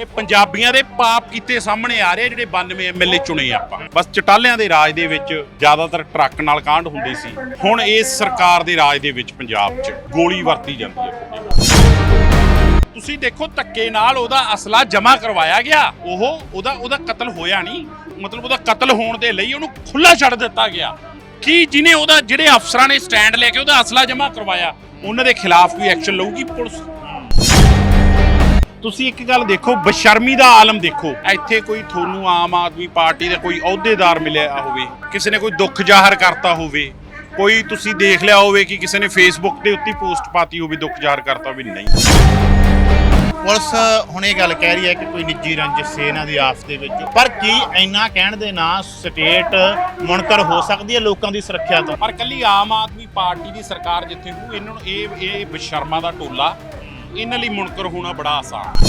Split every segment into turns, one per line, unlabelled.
ਇਹ ਪੰਜਾਬੀਆਂ ਦੇ ਪਾਪ ਕੀਤੇ ਸਾਹਮਣੇ ਆ ਰਹੇ ਜਿਹੜੇ 92 ਐਮਐਲਏ ਚੁਣੇ ਆਪਾਂ। ਬਸ ਚਟਾਲਿਆਂ ਦੇ ਰਾਜ ਦੇ ਵਿੱਚ ਜ਼ਿਆਦਾਤਰ ਟਰੱਕ ਨਾਲ ਕਾਂਡ ਹੁੰਦੀ ਸੀ। ਹੁਣ ਇਸ ਸਰਕਾਰ ਦੇ ਰਾਜ ਦੇ ਵਿੱਚ ਪੰਜਾਬ 'ਚ ਗੋਲੀ ਵਰਤੀ ਜਾਂਦੀ ਹੈ। ਤੁਸੀਂ ਦੇਖੋ ਧੱਕੇ ਨਾਲ ਉਹਦਾ ਅਸਲਾ ਜਮ੍ਹਾਂ ਕਰਵਾਇਆ ਗਿਆ। ਉਹ, ਉਹਦਾ ਉਹਦਾ ਕਤਲ ਹੋਇਆ ਨਹੀਂ। ਮਤਲਬ ਉਹਦਾ ਕਤਲ ਹੋਣ ਦੇ ਲਈ ਉਹਨੂੰ ਖੁੱਲਾ ਛੱਡ ਦਿੱਤਾ ਗਿਆ। ਕੀ ਜਿਹਨੇ ਉਹਦਾ, ਜਿਹੜੇ ਅਫਸਰਾਂ ਨੇ ਸਟੈਂਡ ਲੈ ਕੇ ਉਹਦਾ ਅਸਲਾ ਜਮ੍ਹਾਂ ਕਰਵਾਇਆ, ਉਹਨਾਂ ਦੇ ਖਿਲਾਫ ਵੀ ਐਕਸ਼ਨ ਲਊਗੀ ਪੁਲਿਸ? ਤੁਸੀਂ ਇੱਕ ਗੱਲ ਦੇਖੋ ਬਸ਼ਰਮੀ ਦਾ ਆਲਮ ਦੇਖੋ। ਇੱਥੇ ਕੋਈ ਤੁਹਾਨੂੰ ਆਮ ਆਦਮੀ ਪਾਰਟੀ ਦਾ ਕੋਈ ਅਹੁਦੇਦਾਰ ਮਿਲਿਆ ਹੋਵੇ ਕਿਸੇ ਨੇ ਕੋਈ ਦੁੱਖ ਜ਼ਾਹਰ ਕਰਤਾ ਹੋਵੇ ਕੋਈ ਤੁਸੀਂ ਦੇਖ ਲਿਆ ਹੋਵੇ ਕਿ ਕਿਸੇ ਨੇ ਫੇਸਬੁੱਕ ਦੇ ਉੱਤੇ ਪੋਸਟ ਪਾਤੀ ਹੋਵੇ ਦੁੱਖ ਜ਼ਾਹਰ ਕਰਤਾ ਵੀ ਨਹੀਂ।
ਪੁਲਿਸ ਹੁਣ ਇਹ ਗੱਲ ਕਹਿ ਰਹੀ ਹੈ ਕਿ ਕੋਈ ਨਿੱਜੀ ਰੰਜਿਸ਼ ਸੀ ਇਹਨਾਂ ਦੀ ਆਪਸ ਦੇ ਵਿੱਚ। ਪਰ ਕੀ ਇੰਨਾ ਕਹਿਣ ਦੇ ਨਾਲ ਸਟੇਟ ਮੁਨਕਰ ਹੋ ਸਕਦੀ ਹੈ ਲੋਕਾਂ ਦੀ ਸੁਰੱਖਿਆ ਤੋਂ?
ਪਰ ਕੱਲੀ ਆਮ ਆਦਮੀ ਪਾਰਟੀ ਦੀ ਸਰਕਾਰ ਜਿੱਥੇ ਹੋ ਇਹਨਾਂ ਨੂੰ ਇਹ ਇਹ ਬਸ਼ਰਮਾ ਦਾ ਟੋਲਾ ਇਹਨਾਂ ਲਈ ਮੁਨਕਰ ਹੋਣਾ ਬੜਾ ਆਸਾਨ।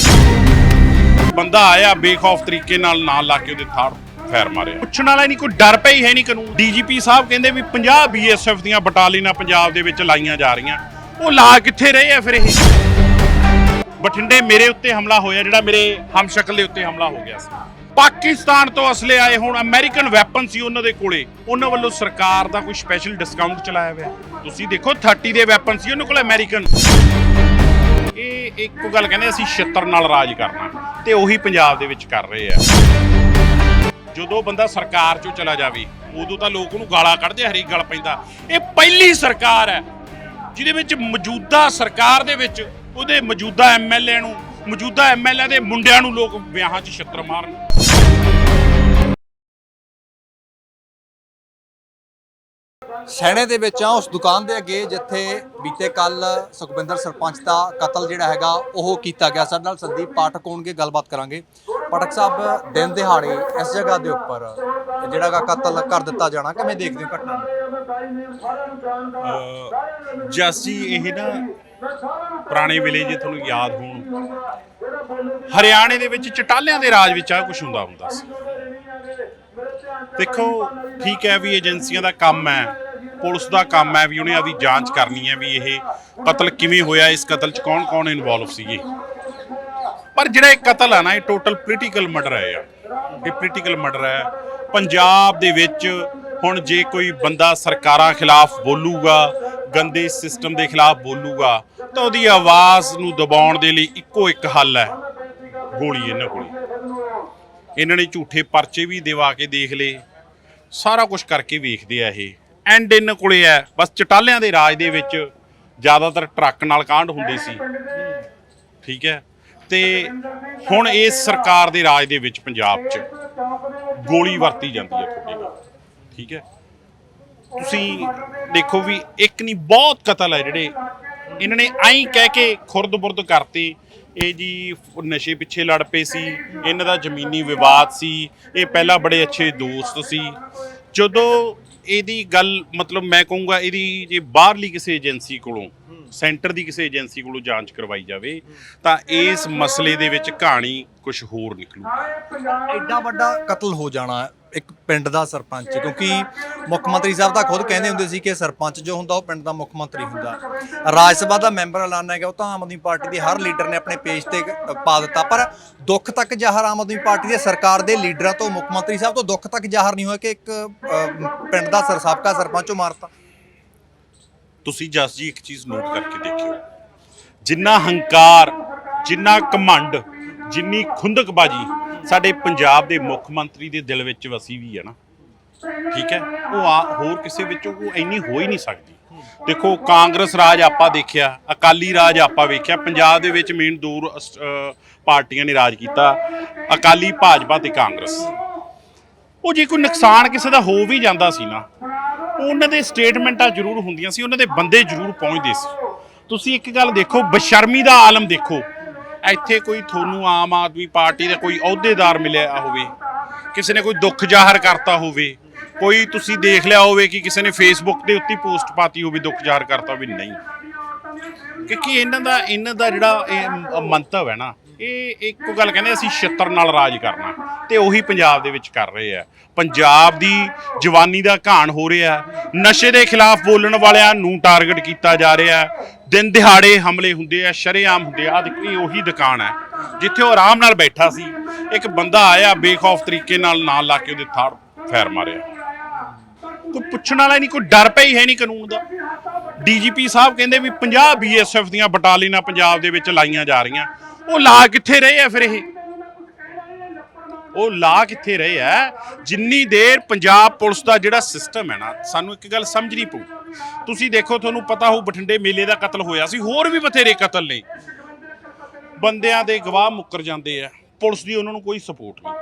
ਬੰਦਾ ਆਇਆ ਬੇਖੌਫ ਤਰੀਕੇ ਨਾਲ ਨਾਲ ਲਾ ਕੇ ਉਹਦੇ ਥਾੜ ਫੈਰ ਮਾਰਿਆ। ਪੁੱਛਣ ਵਾਲਾ ਹੀ ਨਹੀਂ, ਕੋਈ ਡਰ ਪਈ ਹੈ ਨਹੀਂ ਕਾਨੂੰਨ? ਡੀਜੀਪੀ ਸਾਹਿਬ ਕਹਿੰਦੇ ਵੀ 50 ਬੀਐਸਐਫ ਦੀਆਂ ਬਟਾਲੀਆਂ ਪੰਜਾਬ ਦੇ ਵਿੱਚ ਲਾਈਆਂ ਜਾ ਰਹੀਆਂ। ਉਹ ਲਾ ਕਿੱਥੇ ਰਹੇ ਆ ਫਿਰ ਇਹ? ਬਠਿੰਡੇ ਮੇਰੇ ਉੱਤੇ ਹਮਲਾ ਹੋਇਆ, ਜਿਹੜਾ ਮੇਰੇ ਹਮਸ਼ਕਲ ਦੇ ਉੱਤੇ ਹਮਲਾ ਹੋ ਗਿਆ ਸੀ। ਪਾਕਿਸਤਾਨ ਤੋਂ ਅਸਲੇ ਆਏ ਹੁਣ ਅਮਰੀਕਨ ਵੈਪਨ ਸੀ ਉਹਨਾਂ ਦੇ ਕੋਲੇ। ਉਹਨਾਂ ਵੱਲੋਂ ਸਰਕਾਰ ਦਾ ਕੋਈ ਸਪੈਸ਼ਲ ਡਿਸਕਾਊਂਟ ਚਲਾਇਆ ਹੋਇਆ। ਤੁਸੀਂ ਦੇਖੋ 30 ਦੇ ਵੈਪਨ ਸੀ ਉਹਨਾਂ ਕੋਲ ਅਮਰੀਕਨ। ਇਹ ਇੱਕੋ ਗੱਲ ਕਹਿੰਦੇ ਅਸੀਂ ਛਿੱਤਰ ਨਾਲ ਰਾਜ ਕਰਨਾ ਤੇ ਉਹੀ ਪੰਜਾਬ ਦੇ ਵਿੱਚ ਕਰ ਰਹੇ ਆ। ਜਦੋਂ ਬੰਦਾ ਸਰਕਾਰ ਚੋਂ ਚਲਾ ਜਾਵੇ, ਉਦੋਂ ਤਾਂ ਲੋਕ ਉਹਨੂੰ ਗਾਲਾਂ ਕੱਢਦੇ ਹਰੇਕ ਗੱਲ ਪੈਂਦਾ। ਇਹ ਪਹਿਲੀ ਸਰਕਾਰ ਹੈ, ਜਿਹਦੇ ਵਿੱਚ ਮੌਜੂਦਾ ਸਰਕਾਰ ਦੇ ਵਿੱਚ ਉਹਦੇ ਮੌਜੂਦਾ ਐਮਐਲਏ ਨੂੰ, ਮੌਜੂਦਾ ਐਮਐਲਏ ਦੇ ਮੁੰਡਿਆਂ ਨੂੰ ਲੋਕ ਵਿਆਹਾਂ 'ਚ ਛਿੱਤਰ ਮਾਰਨ।
ਸੈਣੇ ਦੇ ਵਿੱਚ ਆ ਉਸ ਦੁਕਾਨ ਦੇ ਅੱਗੇ ਜਿੱਥੇ ਬੀਤੇ ਕੱਲ ਸੁਖਵਿੰਦਰ ਸਰਪੰਚ ਦਾ ਕਤਲ ਜਿਹੜਾ ਹੈਗਾ, ਉਹ ਕੀਤਾ ਗਿਆ। ਸਾਡੇ ਨਾਲ ਸੰਦੀਪ ਪਾਠਕ ਹੋਣਗੇ, ਗੱਲਬਾਤ ਕਰਾਂਗੇ। ਪਾਠਕ ਸਾਹਿਬ, ਦਿਨ ਦਿਹਾੜੇ ਇਸ ਜਗ੍ਹਾ ਦੇ ਉੱਪਰ ਜਿਹੜਾ ਗਾ ਕਤਲ ਕਰ ਦਿੱਤਾ ਜਾਣਾ, ਕਿਵੇਂ ਦੇਖਦੇ ਹੋ ਘਟਨਾ ਨੂੰ?
ਜਸ, ਇਹ ਨਾ ਪੁਰਾਣੇ ਵੇਲੇ ਜੇ ਤੁਹਾਨੂੰ ਯਾਦ ਹੋਣ, ਹਰਿਆਣੇ ਦੇ ਵਿੱਚ ਚਟਾਲਿਆਂ ਦੇ ਰਾਜ ਵਿੱਚ ਆ ਕੁਝ ਹੁੰਦਾ ਹੁੰਦਾ ਸੀ। ਦੇਖੋ, ਠੀਕ ਹੈ ਵੀ ਏਜੰਸੀਆਂ ਦਾ ਕੰਮ ਹੈ ਪੁਲਿਸ ਦਾ ਕੰਮ ਹੈ ਵੀ ਉਹਨੇ ਆਦੀ ਜਾਂਚ ਕਰਨੀ ਹੈ ਵੀ ਇਹ ਕਤਲ ਕਿਵੇਂ ਹੋਇਆ, ਇਸ ਕਤਲ 'ਚ ਕੌਣ-ਕੌਣ ਇਨਵੋਲਵ ਸੀਗੇ। ਪਰ ਜਿਹੜਾ ਇਹ ਕਤਲ ਆ ਨਾ, ਇਹ ਟੋਟਲ ਪੋਲੀਟੀਕਲ ਮਰਡਰ ਹੈ ਯਾਰ। ਇਹ ਪੋਲੀਟੀਕਲ ਮਰਡਰ ਹੈ। ਪੰਜਾਬ ਦੇ ਵਿੱਚ ਹੁਣ ਜੇ ਕੋਈ ਬੰਦਾ ਸਰਕਾਰਾਂ ਖਿਲਾਫ ਬੋਲੂਗਾ, ਗੰਦੇ ਸਿਸਟਮ ਦੇ ਖਿਲਾਫ ਬੋਲੂਗਾ, ਤਾਂ ਉਹਦੀ ਆਵਾਜ਼ ਨੂੰ ਦਬਾਉਣ ਦੇ ਲਈ ਇੱਕੋ ਇੱਕ ਹੱਲ ਹੈ। ਗੋਲੀ ਇਹਨਾਂ ਕੋਲ। ਇਹਨਾਂ ਨੇ ਝੂਠੇ ਪਰਚੇ ਵੀ ਦਿਵਾ ਕੇ ਦੇਖ ਲਏ। ਸਾਰਾ ਕੁਝ ਕਰਕੇ ਵੇਖਦੇ ਆ ਇਹ। ਐਂਡ ਇਹਨਾਂ ਕੋਲੇ ਹੈ। ਬਸ ਚਟਾਲਿਆਂ ਦੇ ਰਾਜ ਦੇ ਵਿੱਚ ਜ਼ਿਆਦਾਤਰ ਟਰੱਕ ਨਾਲ ਕਾਂਡ ਹੁੰਦੇ ਸੀ। ਠੀਕ ਹੈ। ਤੇ ਹੁਣ ਇਸ ਸਰਕਾਰ ਦੇ ਰਾਜ ਦੇ ਵਿੱਚ ਪੰਜਾਬ 'ਚ ਗੋਲੀ ਵਰਤੀ ਜਾਂਦੀ ਹੈ ਤੁਹਾਡੇ ਨਾਲ। ਠੀਕ ਹੈ। ਤੁਸੀਂ ਦੇਖੋ ਵੀ ਇੱਕ ਨਹੀਂ ਬਹੁਤ ਕਤਲ ਹੈ ਜਿਹੜੇ ਇਹਨਾਂ ਨੇ ਐਂ ਕਹਿ ਕੇ ਖੁਰਦ-ਬੁਰਦ ਕਰਤੇ। ਇਹ ਜੀ ਨਸ਼ੇ ਪਿੱਛੇ ਲੜ ਪਏ ਸੀ। ਇਹਨਾਂ ਦਾ ਜ਼ਮੀਨੀ ਵਿਵਾਦ ਸੀ। ਇਹ ਪਹਿਲਾਂ ਬੜੇ ਅੱਛੇ ਦੋਸਤ ਸੀ। ਜਦੋਂ ਇਹਦੀ ਗੱਲ ਮਤਲਬ ਮੈਂ ਕਹੂੰਗਾ ਇਹਦੀ ਜੇ ਬਾਹਰਲੀ ਕਿਸੇ ਏਜੰਸੀ ਕੋਲੋਂ ਸੈਂਟਰ ਦੀ ਕਿਸੇ ਏਜੰਸੀ ਕੋਲੋਂ ਜਾਂਚ ਕਰਵਾਈ ਜਾਵੇ ਤਾਂ ਇਸ ਮਸਲੇ ਦੇ ਵਿੱਚ ਕਹਾਣੀ ਕੁਝ ਹੋਰ ਨਿਕਲੂ।
ਐਡਾ ਵੱਡਾ ਕਤਲ ਹੋ ਜਾਣਾ ਇੱਕ ਪਿੰਡ ਦਾ ਸਰਪੰਚ, ਕਿਉਂਕਿ ਮੁੱਖ ਮੰਤਰੀ ਸਾਹਿਬ ਤਾਂ ਖੁਦ ਕਹਿੰਦੇ ਹੁੰਦੇ ਸੀ ਕਿ ਸਰਪੰਚ ਜੋ ਹੁੰਦਾ ਉਹ ਪਿੰਡ ਦਾ ਮੁੱਖ ਮੰਤਰੀ ਹੁੰਦਾ। ਰਾਜ ਸਭਾ ਦਾ ਮੈਂਬਰ ਐਲਾਨ ਹੈ ਉਹ ਤਾਂ ਆਮ ਆਦਮੀ ਪਾਰਟੀ ਦੇ ਹਰ ਲੀਡਰ ਨੇ ਆਪਣੇ ਪੇਜ ਤੇ ਪਾ ਦਿੱਤਾ, ਪਰ ਦੁੱਖ ਤੱਕ ਜ਼ਾਹਰ ਆਮ ਆਦਮੀ ਪਾਰਟੀ ਦੇ ਸਰਕਾਰ ਦੇ ਲੀਡਰਾਂ ਤੋਂ, ਮੁੱਖ ਮੰਤਰੀ ਸਾਹਿਬ ਤੋਂ ਦੁੱਖ ਤੱਕ ਜ਼ਾਹਰ ਨਹੀਂ ਹੋਇਆ ਕਿ ਇੱਕ ਪਿੰਡ ਦਾ ਸਰ, ਸਾਬਕਾ ਸਰਪੰਚ ਉਹ ਮਾਰਤਾ।
ਤੁਸੀਂ ਜਸ ਜੀ ਇੱਕ ਚੀਜ਼ ਨੋਟ ਕਰਕੇ ਦੇਖਿਓ। ਜਿੰਨਾ ਹੰਕਾਰ, ਜਿੰਨਾ ਘਮੰਡ, ਜਿੰਨੀ ਖੁੰਦਕਬਾਜੀ ਸਾਡੇ ਪੰਜਾਬ ਦੇ ਮੁੱਖ ਮੰਤਰੀ ਦੇ ਦਿਲ ਵਿੱਚ ਵਸੀ ਵੀ ਹੈ ਨਾ। ਠੀਕ ਹੈ? ਉਹ ਆ, ਹੋਰ ਕਿਸੇ ਵਿੱਚ ਉਹ ਇੰਨੀ ਹੋ ਹੀ ਨਹੀਂ ਸਕਦੀ। ਦੇਖੋ, ਕਾਂਗਰਸ ਰਾਜ ਆਪਾਂ ਦੇਖਿਆ, ਅਕਾਲੀ ਰਾਜ ਆਪਾਂ ਵੇਖਿਆ, ਪੰਜਾਬ ਦੇ ਵਿੱਚ ਮੇਨ ਦੋ ਅਸ- ਪਾਰਟੀਆਂ ਨੇ ਰਾਜ ਕੀਤਾ, ਅਕਾਲੀ ਭਾਜਪਾ ਤੇ ਕਾਂਗਰਸ। ਉਹ ਜੇ ਕੋਈ ਨੁਕਸਾਨ ਕਿਸੇ ਦਾ ਹੋ ਵੀ ਜਾਂਦਾ ਸੀ ਨਾ, ਉਹਨਾਂ ਦੇ ਸਟੇਟਮੈਂਟਾਂ ਜ਼ਰੂਰ ਹੁੰਦੀਆਂ ਸੀ, ਉਹਨਾਂ ਦੇ ਬੰਦੇ ਜ਼ਰੂਰ ਪਹੁੰਚਦੇ ਸੀ। ਤੁਸੀਂ ਇੱਕ ਗੱਲ ਦੇਖੋ, ਬਸ਼ਰਮੀ ਦਾ ਆਲਮ ਦੇਖੋ ਇੱਥੇ ਕੋਈ ਤੁਹਾਨੂੰ ਆਮ ਆਦਮੀ ਪਾਰਟੀ ਦਾ ਕੋਈ ਅਹੁਦੇਦਾਰ ਮਿਲਿਆ ਹੋਵੇ, ਕਿਸੇ ਨੇ ਕੋਈ ਦੁੱਖ ਜ਼ਾਹਰ ਕਰਤਾ ਹੋਵੇ, ਕੋਈ ਤੁਸੀਂ ਦੇਖ ਲਿਆ ਹੋਵੇ ਕਿ ਕਿਸੇ ਨੇ ਫੇਸਬੁੱਕ ਦੇ ਉੱਤੇ ਪੋਸਟ ਪਾਤੀ ਹੋਵੇ ਦੁੱਖ ਜ਼ਾਹਰ ਕਰਤਾ ਵੀ ਨਹੀਂ। ਕਿਉਂਕਿ ਇਹਨਾਂ ਦਾ ਇਹਨਾਂ ਦਾ ਜਿਹੜਾ ਇਹ ਮੰਤਵ ਹੈ ਨਾ, ਇਹ ਇੱਕੋ ਗੱਲ ਕਹਿੰਦੇ ਅਸੀਂ ਛਿੱਤਰ ਨਾਲ ਰਾਜ ਕਰਨਾ, ਤੇ ਉਹੀ ਪੰਜਾਬ ਦੇ ਵਿੱਚ ਕਰ ਰਹੇ ਆ। ਪੰਜਾਬ ਦੀ ਜਵਾਨੀ ਦਾ ਘਾਣ ਹੋ ਰਿਹਾ, ਨਸ਼ੇ ਦੇ ਖਿਲਾਫ ਬੋਲਣ ਵਾਲਿਆਂ ਨੂੰ ਟਾਰਗੇਟ ਕੀਤਾ ਜਾ ਰਿਹਾ, ਦਿਨ ਦਿਹਾੜੇ ਹਮਲੇ ਹੁੰਦੇ ਆ, ਸ਼ਰੇਆਮ ਹੁੰਦੇ ਆ ਇਹ ਉਹੀ ਦੁਕਾਨ ਹੈ, ਜਿੱਥੇ ਉਹ ਆਰਾਮ ਨਾਲ ਬੈਠਾ ਸੀ, ਇੱਕ ਬੰਦਾ ਆਇਆ ਬੇਖੌਫ ਤਰੀਕੇ ਨਾਲ ਨਾਲ ਲਾ ਕੇ ਉਹਦੇ ਥਾੜ ਫੈਰ ਮਾਰਿਆ। ਕੋਈ ਪੁੱਛਣ ਵਾਲਾ ਨਹੀਂ, ਕੋਈ ਡਰ ਪਈ ਹੈ ਨਹੀਂ ਕਾਨੂੰਨ ਦਾ। ਡੀਜੀਪੀ ਸਾਹਿਬ ਕਹਿੰਦੇ ਵੀ 50 ਬੀਐਸਐਫ ਦੀਆਂ ਬਟਾਲੀਅਨਾਂ ਪੰਜਾਬ ਦੇ ਵਿੱਚ ਲਾਈਆਂ ਜਾ ਰਹੀਆਂ। ਉਹ ਲਾ ਕਿੱਥੇ ਰਹੇ ਆ ਫਿਰ ਇਹ? ਉਹ ਲਾ ਕਿੱਥੇ ਰਹੇ ਆ? ਜਿੰਨੀ ਦੇਰ ਪੰਜਾਬ ਪੁਲਿਸ ਦਾ ਜਿਹੜਾ ਸਿਸਟਮ ਹੈ ਨਾ, ਸਾਨੂੰ ਇੱਕ ਗੱਲ ਸਮਝਣੀ ਪਊ। ਤੁਸੀਂ ਦੇਖੋ, ਤੁਹਾਨੂੰ ਪਤਾ ਹੋਊ ਬਠਿੰਡੇ ਮੇਲੇ ਦਾ ਕਤਲ ਹੋਇਆ ਸੀ, ਹੋਰ ਵੀ ਬਥੇਰੇ ਕਤਲ ਨੇ। ਬੰਦਿਆਂ ਦੇ ਗਵਾਹ ਮੁੱਕਰ ਜਾਂਦੇ ਆ। ਪੁਲਿਸ ਦੀ ਉਹਨਾਂ ਨੂੰ ਕੋਈ ਸਪੋਰਟ ਨਹੀਂ।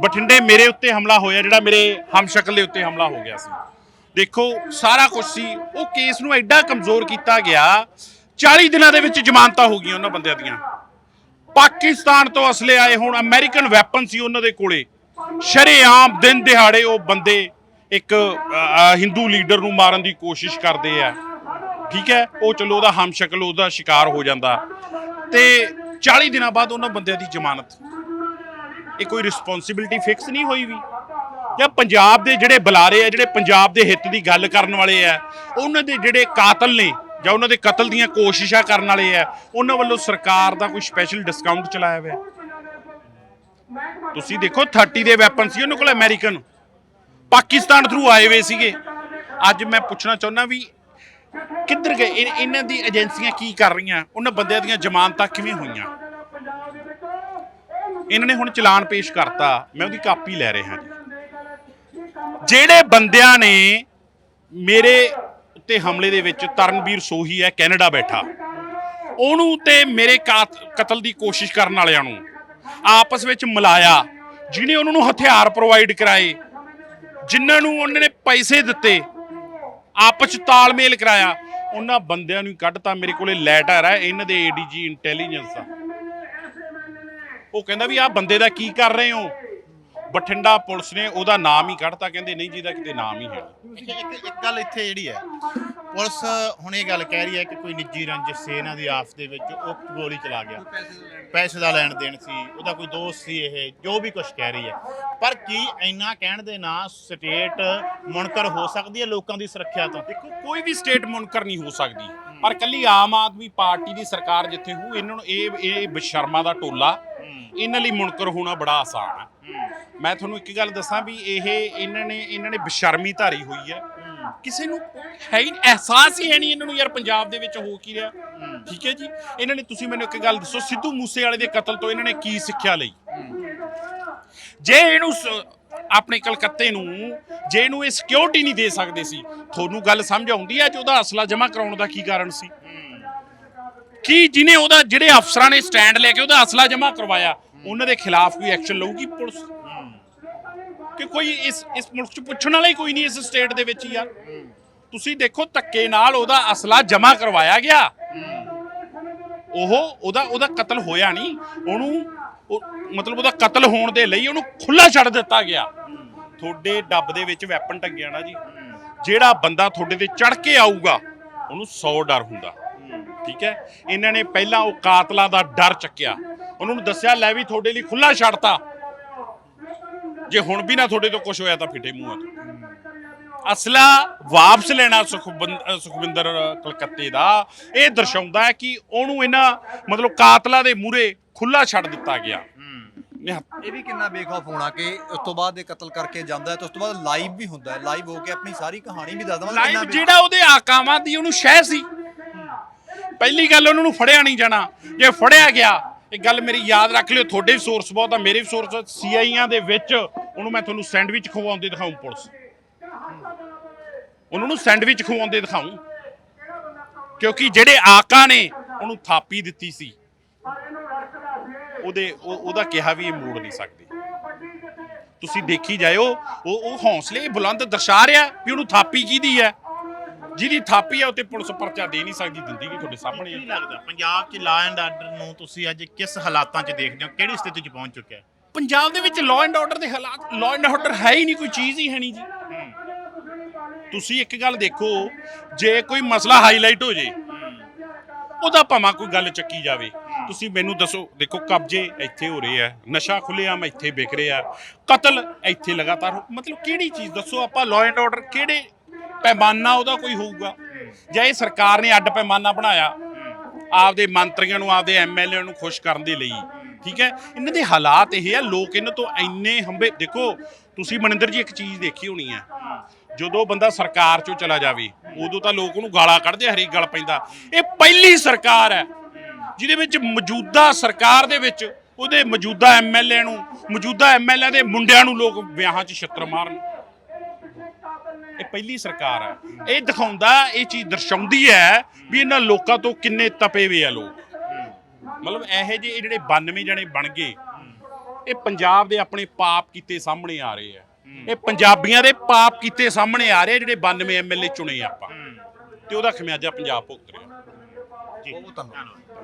ਬਠਿੰਡੇ ਮੇਰੇ ਉੱਤੇ ਹਮਲਾ ਹੋਇਆ, ਜਿਹੜਾ ਮੇਰੇ ਹਮਸ਼ਕਲ ਦੇ ਉੱਤੇ ਹਮਲਾ ਹੋ ਗਿਆ ਸੀ। ਦੇਖੋ, ਸਾਰਾ ਕੁਝ ਸੀ। ਉਹ ਕੇਸ ਨੂੰ ਐਡਾ ਕਮਜ਼ੋਰ ਕੀਤਾ ਗਿਆ। 40 ਦਿਨਾਂ ਦੇ ਵਿੱਚ ਜ਼ਮਾਨਤਾਂ ਹੋ ਗਈਆਂ ਉਹਨਾਂ ਬੰਦਿਆਂ ਦੀਆਂ। ਪਾਕਿਸਤਾਨ ਤੋਂ ਅਸਲੇ ਆਏ ਹੁਣ, ਅਮਰੀਕਨ ਵੈਪਨ ਸੀ ਉਹਨਾਂ ਦੇ ਕੋਲੇ। ਸ਼ਰੇਆਮ ਦਿਨ ਦਿਹਾੜੇ ਉਹ ਬੰਦੇ ਇੱਕ ਹਿੰਦੂ ਲੀਡਰ ਨੂੰ ਮਾਰਨ ਦੀ ਕੋਸ਼ਿਸ਼ ਕਰਦੇ ਆ। ਠੀਕ ਹੈ? ਉਹ ਚਲੋ, ਉਹਦਾ ਹਮਸ਼ਕਲ ਉਹਦਾ ਸ਼ਿਕਾਰ ਹੋ ਜਾਂਦਾ। ਤੇ 40 ਦਿਨਾਂ ਬਾਅਦ ਉਹਨਾਂ ਬੰਦਿਆਂ ਦੀ ਜ਼ਮਾਨਤ। ਇਹ ਕੋਈ ਰਿਸਪੌਂਸਿਬਿਲਟੀ ਫਿਕਸ ਨਹੀਂ ਹੋਈ ਵੀ। ਜਾਂ ਪੰਜਾਬ ਦੇ ਜਿਹੜੇ ਬੁਲਾਰੇ ਆ, ਜਿਹੜੇ ਪੰਜਾਬ ਦੇ ਹਿੱਤ ਦੀ ਗੱਲ ਕਰਨ ਵਾਲੇ ਆ, ਉਹਨਾਂ ਦੇ ਜਿਹੜੇ ਕਾਤਲ ਨੇ ਜਾਂ ਉਹਨਾਂ ਦੇ ਕਤਲ ਦੀਆਂ ਕੋਸ਼ਿਸ਼ਾਂ ਕਰਨ ਵਾਲੇ ਆ, ਉਹਨਾਂ ਵੱਲੋਂ ਸਰਕਾਰ ਦਾ ਕੋਈ ਸਪੈਸ਼ਲ ਡਿਸਕਾਊਂਟ ਚਲਾਇਆ ਹੋਇਆ ਤੁਸੀਂ ਦੇਖੋ 30 ਦੇ ਵੈਪਨ ਸੀ, ਉਹਨਾਂ ਕੋਲ ਅਮਰੀਕਨ ਪਾਕਿਸਤਾਨ ਥਰੂ ਆਏ ਹੋਏ ਸੀਗੇ। ਅੱਜ ਮੈਂ ਪੁੱਛਣਾ ਚਾਹੁੰਦਾ ਵੀ ਕਿੱਧਰ ਗਏ? ਇਹ- ਇਹਨਾਂ ਦੀ ਏਜੰਸੀਆਂ ਕੀ ਕਰ ਰਹੀਆਂ? ਉਹਨਾਂ ਬੰਦਿਆਂ ਦੀਆਂ ਜ਼ਮਾਨਤਾਂ ਕਿਵੇਂ ਹੋਈਆਂ? ਇਹਨਾਂ ਨੇ ਹੁਣ ਚਲਾਨ ਪੇਸ਼ ਕਰਤਾ। ਮੈਂ ਉਹਦੀ ਕਾਪੀ ਲੈ ਰਿਹਾ ਜੀ। ਜਿਹੜੇ ਬੰਦਿਆਂ ਨੇ ਮੇਰੇ ਉੱਤੇ ਹਮਲੇ ਦੇ ਵਿੱਚ ਤਰਨਵੀਰ ਸੋਹੀ ਹੈ, ਕੈਨੇਡਾ ਬੈਠਾ। ਉਹਨੂੰ ਤੇ ਮੇਰੇ ਕਾਤ- ਕਤਲ ਦੀ ਕੋਸ਼ਿਸ਼ ਕਰਨ ਵਾਲਿਆਂ ਨੂੰ ਆਪਸ ਵਿੱਚ ਮਿਲਾਇਆ, ਜਿਹਨੇ ਉਹਨਾਂ ਨੂੰ ਹਥਿਆਰ ਪ੍ਰੋਵਾਈਡ ਕਰਾਏ, ਜਿਨ੍ਹਾਂ ਨੂੰ ਉਹਨਾਂ ਨੇ ਪੈਸੇ ਦਿੱਤੇ, ਆਪਸ ਚ ਤਾਲਮੇਲ ਕਰਾਇਆ, ਉਹਨਾਂ ਬੰਦਿਆਂ ਨੂੰ ਕੱਢਤਾ ਮੇਰੇ ਕੋਲੇ ਲੈਟਰ ਹੈ ਇਹਨਾਂ ਦੇ ਏਡੀਜੀ ਇੰਟੈਲੀਜੈਂਸ ਦਾ ਉਹ ਕਹਿੰਦਾ ਵੀ ਆਹ ਬੰਦੇ ਦਾ ਕੀ ਕਰ ਰਹੇ ਹੋ? ਬਠਿੰਡਾ ਪੁਲਿਸ ਨੇ ਉਹਦਾ ਨਾਮ ਹੀ ਕੱਢਤਾ ਕਹਿੰਦੇ ਨਹੀਂ ਜਿਹਦਾ ਕਿਤੇ ਨਾਮ ਹੀ ਹੈ।
ਇੱਕ ਇੱਕ- ਗੱਲ ਇੱਥੇ ਜਿਹੜੀ ਹੈ ਪੁਲਿਸ ਹੁਣ ਇਹ ਗੱਲ ਕਹਿ ਰਹੀ ਹੈ ਕਿ ਕੋਈ ਨਿੱਜੀ ਰੰਜਿਸ਼ ਸੀ ਇਹਨਾਂ ਦੀ ਆਪਸ ਦੇ ਵਿੱਚ ਉਹ ਗੋਲੀ ਚਲਾ ਗਿਆ। ਪੈਸੇ ਦਾ ਲੈਣ ਦੇਣ ਸੀ ਉਹਦਾ ਕੋਈ ਦੋਸਤ ਸੀ ਇਹ ਜੋ ਵੀ ਕੁਝ ਕਹਿ ਰਹੀ ਹੈ। ਪਰ ਕੀ ਇੰਨਾ ਕਹਿਣ ਦੇ ਨਾਲ ਸਟੇਟ ਮੁਨਕਰ ਹੋ ਸਕਦੀ ਹੈ ਲੋਕਾਂ ਦੀ ਸੁਰੱਖਿਆ ਤੋਂ?
ਦੇਖੋ ਕੋਈ ਵੀ ਸਟੇਟ ਮੁਨਕਰ ਨਹੀਂ ਹੋ ਸਕਦੀ। ਪਰ ਕੱਲੀ ਆਮ ਆਦਮੀ ਪਾਰਟੀ ਦੀ ਸਰਕਾਰ ਜਿੱਥੇ ਹੋਊ ਇਹਨਾਂ ਨੂੰ ਇਹ ਇਹ ਬਸ਼ਰਮਾ ਦਾ ਟੋਲਾ ਇਹਨਾਂ ਲਈ ਮੁਨਕਰ ਹੋਣਾ ਬੜਾ ਆਸਾਨ ਹੈ। ਮੈਂ ਤੁਹਾਨੂੰ ਇੱਕ ਗੱਲ ਦੱਸਾਂ ਵੀ ਇਹ ਇਹਨਾਂ ਨੇ ਇਹਨਾਂ ਨੇ ਬਸ਼ਰਮੀ ਧਾਰੀ ਹੋਈ ਹੈ। ਕਿਸੇ ਨੂੰ ਹੈ ਹੀ ਅਹਿਸਾਸ ਹੀ ਹੈ ਨਹੀਂ ਇਹਨਾਂ ਨੂੰ ਯਾਰ ਪੰਜਾਬ ਦੇ ਵਿੱਚ ਹੋ ਕੀ ਰਿਹਾ। ਠੀਕ ਹੈ ਜੀ? ਇਹਨਾਂ ਨੇ ਤੁਸੀਂ ਮੈਨੂੰ ਇੱਕ ਗੱਲ ਦੱਸੋ, ਸਿੱਧੂ ਮੂਸੇ ਵਾਲੇ ਦੇ ਕਤਲ ਤੋਂ ਇਹਨਾਂ ਨੇ ਕੀ ਸਿੱਖਿਆ ਲਈ? ਜੇ ਇਹਨੂੰ ਸ- ਆਪਣੇ ਕਲਕੱਤੇ ਨੂੰ, ਜੇ ਇਹਨੂੰ ਇਹ ਸਿਕਿਉਰਿਟੀ ਨਹੀਂ ਦੇ ਸਕਦੇ ਸੀ, ਤੁਹਾਨੂੰ ਗੱਲ ਸਮਝ ਆਉਂਦੀ ਹੈ ਕਿ ਉਹਦਾ ਅਸਲਾ ਜਮ੍ਹਾਂ ਕਰਾਉਣ ਦਾ ਕੀ ਕਾਰਨ ਸੀ? ਕੀ ਜਿਹਨੇ ਉਹਦਾ, ਜਿਹੜੇ ਅਫਸਰਾਂ ਨੇ ਸਟੈਂਡ ਲੈ ਕੇ ਉਹਦਾ ਅਸਲਾ ਜਮ੍ਹਾਂ ਕਰਵਾਇਆ, ਉਹਨਾਂ ਦੇ ਖਿਲਾਫ ਕੋਈ ਐਕਸ਼ਨ ਲਊਗੀ ਪੁਲਿਸ? ਕਿ ਕੋਈ ਇਸ ਇਸ ਮੁਲਕ ਚ ਪੁੱਛਣ ਵਾਲਾ ਹੀ ਕੋਈ ਨਹੀਂ ਇਸ ਸਟੇਟ ਦੇ ਵਿੱਚ ਯਾਰ ਤੁਸੀਂ ਦੇਖੋ ਧੱਕੇ ਨਾਲ ਉਹਦਾ ਅਸਲਾ ਜਮ੍ਹਾਂ ਕਰਵਾਇਆ ਗਿਆ। ਉਹ, ਉਹਦਾ ਉਹਦਾ ਕਤਲ ਹੋਇਆ ਨਹੀਂ। ਉਹਨੂੰ ਮਤਲਬ ਉਹਦਾ ਕਤਲ ਹੋਣ ਦੇ ਲਈ ਉਹਨੂੰ ਖੁੱਲਾ ਛੱਡ ਦਿੱਤਾ ਗਿਆ। ਤੁਹਾਡੇ ਡੱਬ ਦੇ ਵਿੱਚ ਵੈਪਨ ਟੰਗਿਆ ਨਾ ਜੀ। ਜਿਹੜਾ ਬੰਦਾ ਤੁਹਾਡੇ ਤੇ ਚੜ ਕੇ ਆਊਗਾ, ਉਹਨੂੰ 100 ਡਰ ਹੁੰਦਾ। ਠੀਕ ਹੈ? ਇਹਨਾਂ ਨੇ ਪਹਿਲਾਂ ਉਹ ਕਾਤਲਾਂ ਦਾ ਡਰ ਚੱਕਿਆ। ਉਹਨਾਂ ਨੂੰ ਦੱਸਿਆ, ਲੈ ਵੀ ਤੁਹਾਡੇ ਲਈ ਖੁੱਲਾ ਛੱਡਤਾ। ਜੇ ਹੁਣ ਵੀ ਨਾ ਤੁਹਾਡੇ ਤੋਂ ਕੁਝ ਹੋਇਆ ਤਾਂ ਫਿੱਟੇ ਮੂੰਹਾਂ ਤੋਂ ਅਸਲਾ ਵਾਪਸ ਲੈਣਾ ਸੁਖਵਿੰਦਰ ਕਲਕੱਤੇ ਦਾ। ਇਹ ਦਰਸਾਉਂਦਾ ਹੈ ਕਿ ਉਹਨੂੰ ਇਹਨਾਂ ਮਤਲਬ ਕਾਤਲਾਂ ਦੇ ਮੂਹਰੇ ਖੁੱਲਾ ਛੱਡ ਦਿੱਤਾ ਗਿਆ।
ਇਹ ਵੀ ਕਿੰਨਾ ਬੇਖੌਫ ਹੋਣਾ ਕਿ ਉਸ ਤੋਂ ਬਾਅਦ ਇਹ ਕਤਲ ਕਰਕੇ ਜਾਂਦਾ ਹੈ ਤੇ ਉਸ ਤੋਂ ਬਾਅਦ ਲਾਈਵ ਵੀ ਹੁੰਦਾ ਹੈ। ਲਾਈਵ ਹੋ ਕੇ ਆਪਣੀ ਸਾਰੀ ਕਹਾਣੀ ਵੀ ਦੱਸਦਾ ਮਤਲਬ ਕਿੰਨਾ
ਲਾਈਵ ਜਿਹੜਾ ਉਹਦੇ ਆਕਾਵਾਂ ਦੀ ਉਹਨੂੰ ਸ਼ਹਿ ਸੀ। ਪਹਿਲੀ ਗੱਲ ਉਹਨਾਂ ਨੂੰ ਫੜਿਆ ਨਹੀਂ ਜਾਣਾ। ਜੇ ਫੜਿਆ ਗਿਆ ਇਹ ਗੱਲ ਮੇਰੀ ਯਾਦ ਰੱਖ ਲਿਓ, ਤੁਹਾਡੇ ਵੀ ਸੋਰਸ ਬਹੁਤ ਆ, ਮੇਰੇ ਵੀ ਸੋਰਸ ਸੀਆਈਆਂ ਦੇ ਵਿੱਚ ਉਹਨੂੰ ਮੈਂ ਤੁਹਾਨੂੰ ਸੈਂਡਵਿਚ ਖਵਾਉਂਦੇ ਦਿਖਾਉਂ ਪੁਲਿਸ। ਉਹਨਾਂ ਨੂੰ ਸੈਂਡਵਿਚ ਖਵਾਉਂਦੇ ਦਿਖਾਉਂ ਕਿਉਂਕਿ ਜਿਹੜੇ ਆਕਾ ਨੇ, ਉਹਨੂੰ ਥਾਪੀ ਦਿੱਤੀ ਸੀ। ਉਹਦੇ, ਉਹ- ਉਹਦਾ ਕਿਹਾ ਵੀ ਇਹ ਮੋੜ ਨਹੀਂ ਸਕਦੇ। ਤੁਸੀਂ ਦੇਖੀ ਜਾਇਓ, ਉਹ ਉਹ ਹੌਸਲੇ ਬੁਲੰਦ ਦਰਸਾ ਰਿਹਾ ਵੀ ਉਹਨੂੰ ਥਾਪੀ ਕਿਹਦੀ ਹੈ? ਜਿਹਦੀ ਥਾਪੀ ਹੈ ਉੱਤੇ ਪੁਲਿਸ ਪਰਚਾ ਦੇ ਨਹੀਂ ਸਕਦੀ ਦਿੰਦੀ ਵੀ ਤੁਹਾਡੇ ਸਾਹਮਣੇ।
ਕੀ
ਹੈ
ਲੱਗਦਾ? ਪੰਜਾਬ 'ਚ ਲਾ ਐਂਡ ਆਰਡਰ ਨੂੰ ਤੁਸੀਂ ਅੱਜ ਕਿਸ ਹਾਲਾਤਾਂ 'ਚ ਦੇਖਦੇ ਹੋ? ਕਿਹੜੀ ਸਥਿਤੀ 'ਚ ਪਹੁੰਚ ਚੁੱਕਿਆ ਹੈ?
ਪੰਜਾਬ ਦੇ ਵਿੱਚ ਲਾਅ ਐਂਡ ਆਰਡਰ ਦੇ ਹਾਲਾਤ ਲਾਅ ਐਂਡ ਆਰਡਰ ਹੈ ਹੀ ਨਹੀਂ ਕੋਈ ਚੀਜ਼ ਹੀ ਹੈ ਨਹੀਂ ਜੀ। ਤੁਸੀਂ ਇੱਕ ਗੱਲ ਦੇਖੋ ਜੇ ਕੋਈ ਮਸਲਾ ਹਾਈਲਾਈਟ ਹੋ ਜੇ ਉਹਦਾ ਭਾਵੇਂ ਕੋਈ ਗੱਲ ਚੱਕੀ ਜਾਵੇ। ਤੁਸੀਂ ਮੈਨੂੰ ਦੱਸੋ ਦੇਖੋ ਕਬਜ਼ੇ ਇੱਥੇ ਹੋ ਰਹੇ ਆ ਨਸ਼ਾ ਖੁੱਲ੍ਹੇਆਮ ਇੱਥੇ ਵਿਕ ਰਿਹਾ। ਕਤਲ ਇੱਥੇ ਲਗਾਤਾਰ ਹੋ- ਮਤਲਬ ਕਿਹੜੀ ਚੀਜ਼? ਦੱਸੋ ਆਪਾਂ ਲਾਅ ਐਂਡ ਆਰਡਰ ਕਿਹੜੇ ਪੈਮਾਨਾ ਉਹਦਾ ਕੋਈ ਹੋਊਗਾ। ਜਾਂ ਇਹ ਸਰਕਾਰ ਨੇ ਅੱਡ ਪੈਮਾਨਾ ਬਣਾਇਆ। ਆਪਦੇ ਮੰਤਰੀਆਂ ਨੂੰ, ਆਪਦੇ ਐਮਐਲਏ ਨੂੰ ਖੁਸ਼ ਕਰਨ ਦੇ ਲਈ। ਠੀਕ ਹੈ? ਇਹਨਾਂ ਦੇ ਹਾਲਾਤ ਇਹ ਆ, ਲੋਕ ਇਹਨਾਂ ਤੋਂ ਇੰਨੇ ਹੰਬੇ, ਦੇਖੋ, ਤੁਸੀਂ ਮਨਿੰਦਰ ਜੀ ਇੱਕ ਚੀਜ਼ ਦੇਖੀ ਹੋਣੀ ਹੈ। ਜਦੋਂ ਬੰਦਾ ਸਰਕਾਰ ਚੋਂ ਚਲਾ ਜਾਵੇ, ਉਦੋਂ ਤਾਂ ਲੋਕ ਉਹਨੂੰ ਗਾਲਾਂ ਕੱਢਦੇ, ਹਰੇਕ ਗੱਲ ਪੈਂਦਾ। ਇਹ ਪਹਿਲੀ ਸਰਕਾਰ ਹੈ, ਜਿਹਦੇ ਵਿੱਚ ਮੌਜੂਦਾ ਸਰਕਾਰ ਦੇ ਵਿੱਚ ਉਹਦੇ ਮੌਜੂਦਾ ਐਮਐਲਏ ਨੂੰ, ਮੌਜੂਦਾ ਐਮਐਲਏ ਦੇ ਮੁੰਡਿਆਂ ਨੂੰ ਲੋਕ ਵਿਆਹਾਂ 'ਚ ਛਿੱਤਰ ਮਾਰਨ। ਇਹ ਪਹਿਲੀ ਸਰਕਾਰ ਹੈ ਇਹ ਦਿਖਾਉਂਦਾ ਇਹ ਚੀਜ਼ ਦਰਸਾਉਂਦੀ ਹੈ ਵੀ ਇਹਨਾਂ ਲੋਕਾਂ ਤੋਂ ਕਿੰਨੇ ਤਪੇ ਹੋਏ ਆ ਲੋਕ। ਮਤਲਬ ਇਹੋ ਜਿਹੇ ਇਹ ਜਿਹੜੇ 92 ਜਣੇ ਬਣ ਗਏ ਇਹ ਪੰਜਾਬ ਦੇ ਆਪਣੇ ਪਾਪ ਕੀਤੇ ਸਾਹਮਣੇ ਆ ਰਹੇ ਆ। ਇਹ ਪੰਜਾਬੀਆਂ ਦੇ ਪਾਪ ਕੀਤੇ ਸਾਹਮਣੇ ਆ ਰਹੇ ਆ ਜਿਹੜੇ 92 ਐਮਐਲਏ ਚੁਣੇ ਆਪਾਂ। ਤੇ ਉਹਦਾ ਖਮਿਆਜਾ ਪੰਜਾਬ ਭੁਗਤ ਰਿਹਾ।
ਜੀ।
ਬਹੁਤ ਧੰਨਵਾਦ।